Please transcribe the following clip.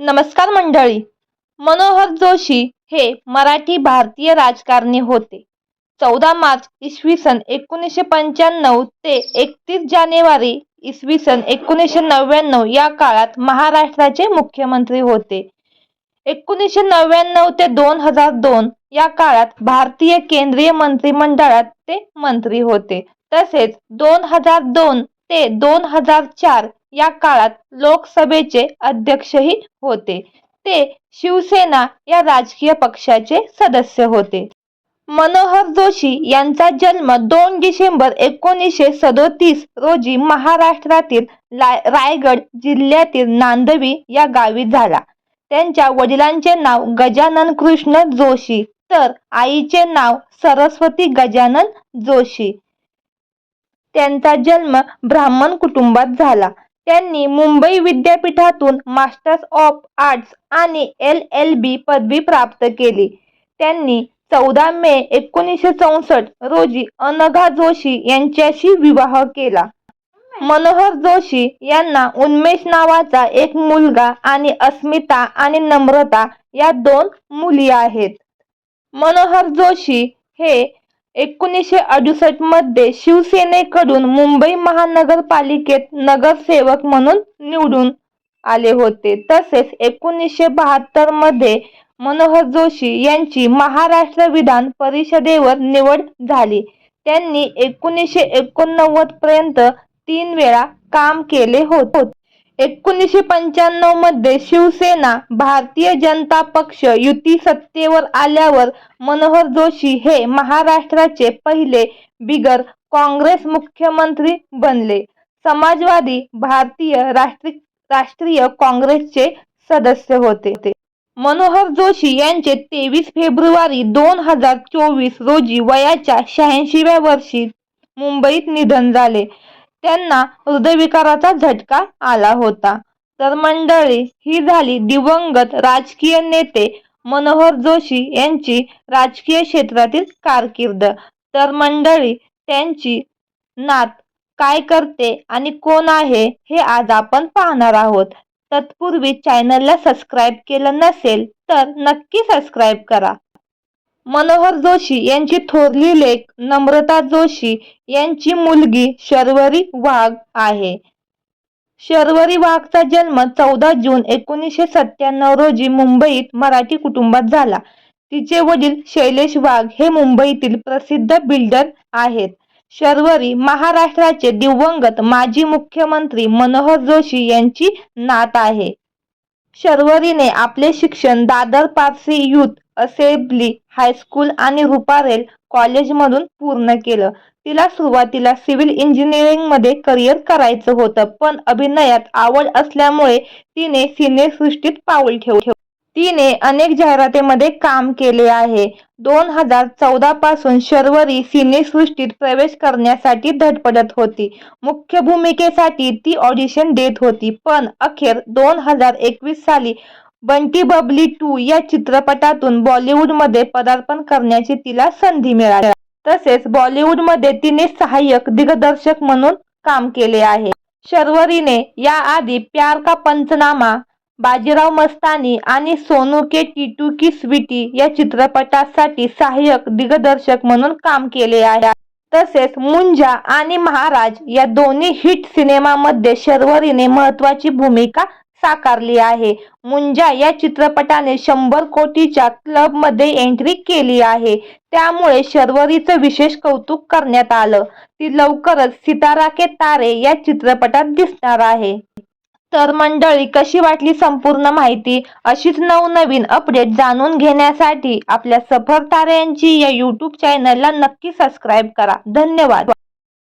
नमस्कार मंडळी. मनोहर जोशी हे मराठी भारतीय राजकारणी होते. चौदा मार्च इसवी सन एकोणीसशे पंच्याण्णव ते एकतीस जानेवारी इसवी सन एकोणीसशे नव्याण्णव या काळात महाराष्ट्राचे मुख्यमंत्री होते. एकोणीसशे नव्याण्णव ते दोन हजार दोन या काळात भारतीय केंद्रीय मंत्रिमंडळात ते मंत्री होते. तसेच दोन हजार दोन ते दोन हजार चार या काळात लोकसभेचे अध्यक्षही होते. ते शिवसेना या राजकीय पक्षाचे सदस्य होते. मनोहर जोशी यांचा जन्म दोन डिसेंबर एकोणीसशे सदोतीस रोजी महाराष्ट्रातील रायगड जिल्ह्यातील नांदवी या गावी झाला. त्यांच्या वडिलांचे नाव गजानन कृष्ण जोशी तर आईचे नाव सरस्वती गजानन जोशी. त्यांचा जन्म ब्राह्मण कुटुंबात झाला. त्यांनी मुंबई विद्यापीठातून मास्टर्स ऑफ आर्ट्स आणि एल एल बी पदवी प्राप्त केली. त्यांनी चौदा मे एकोणीसशे चौसष्ट रोजी अनघा जोशी यांच्याशी विवाह केला. मनोहर जोशी यांना उन्मेष नावाचा एक मुलगा आणि अस्मिता आणि नम्रता या दोन मुली आहेत. मनोहर जोशी हे एकोणीसशे अडुसष्टमध्ये शिवसेनेकडून मुंबई महानगरपालिकेत नगरसेवक म्हणून निवडून आले होते. तसेच एकोणीसशे बहात्तरमध्ये मनोहर जोशी यांची महाराष्ट्र विधान परिषदेवर निवड झाली. त्यांनी एकोणीसशे एकोणनव्वद पर्यंत तीन वेळा काम केले होते. एकोणीसशे पंच्याण्णवमध्ये शिवसेना भारतीय जनता पक्ष युती सत्तेवर आल्यावर मनोहर जोशी हे महाराष्ट्राचे पहिले बिगर काँग्रेस मुख्यमंत्री बनले. समाजवादी भारतीय राष्ट्रीय राष्ट्रीय काँग्रेसचे सदस्य होते. मनोहर जोशी यांचे तेवीस फेब्रुवारी दोन हजार चोवीस रोजी वयाच्या शहाऐंशीव्या वर्षी मुंबईत निधन झाले. त्यांना हृदयविकाराचा झटका आला होता. तर मंडळी ही झाली दिवंगत राजकीय नेते मनोहर जोशी यांची राजकीय क्षेत्रातील कारकीर्द. तर मंडळी त्यांची नात काय करते आणि कोण आहे हे आज आपण पाहणार आहोत. तत्पूर्वी चॅनलला सबस्क्राईब केलं नसेल तर नक्की सबस्क्राईब करा. मनोहर जोशी यांची थोरली लेख नम्रता जोशी यांची मुलगी शर्वरी वाघ आहे. शर्वरी वाघचा जन्म चौदा जून एकोणीसशे सत्त्याण्णव रोजी मुंबईत मराठी कुटुंबात झाला. तिचे वडील शैलेश वाघ हे मुंबईतील प्रसिद्ध बिल्डर आहेत. शर्वरी महाराष्ट्राचे दिवंगत माजी मुख्यमंत्री मनोहर जोशी यांची नात आहे. शर्वरीने आपले शिक्षण Dadar Parsi youth assembly high school आणि रुपारेल कॉलेजमधून पूर्ण केलं. तिला सुरुवातीला सिव्हिल इंजिनिअरिंगमध्ये करिअर करायचं होतं पण अभिनयात आवड असल्यामुळे तिने सिनेसृष्टीत पाऊल ठेव तिने अनेक जाहिरातीमध्ये काम केले आहे. दोन हजार चौदा पासून शर्वरी सिनेसृष्टीत प्रवेश करण्यासाठी धडपडत होती. मुख्य भूमिकेसाठी ती ऑडिशन देत होती. पण अखेर दोन हजार एकवीस साली बंटी बबली टू या चित्रपटातून बॉलिवूडमध्ये पदार्पण करण्याची तिला संधी मिळाली. तसेच बॉलिवूडमध्ये तिने सहाय्यक दिग्दर्शक म्हणून काम केले आहे. शर्वरीने याआधी प्यार का पंचनामा बाजीराव मस्तानी आणि सोनू के टीटू की स्वीटी या चित्रपटासाठी सहाय्यक दिग्दर्शक म्हणून काम केले आहे. तसेच मुंजा आणि महाराज या दोन्ही हिट सिनेमामध्ये शर्वरीने महत्वाची भूमिका साकारली आहे. मुंजा या चित्रपटाने शंभर कोटीच्या क्लबमध्ये एंट्री केली आहे. त्यामुळे शर्वरीचं विशेष कौतुक करण्यात आलं. ती लवकरच सितारा के तारे या चित्रपटात दिसणार आहे. तर मंडळी कशी वाटली संपूर्ण माहिती? अशीच नवनवीन अपडेट जाणून घेण्यासाठी आपल्या सफर ताऱ्यांची या यूट्यूब चॅनलला नक्की सबस्क्राईब करा. धन्यवाद.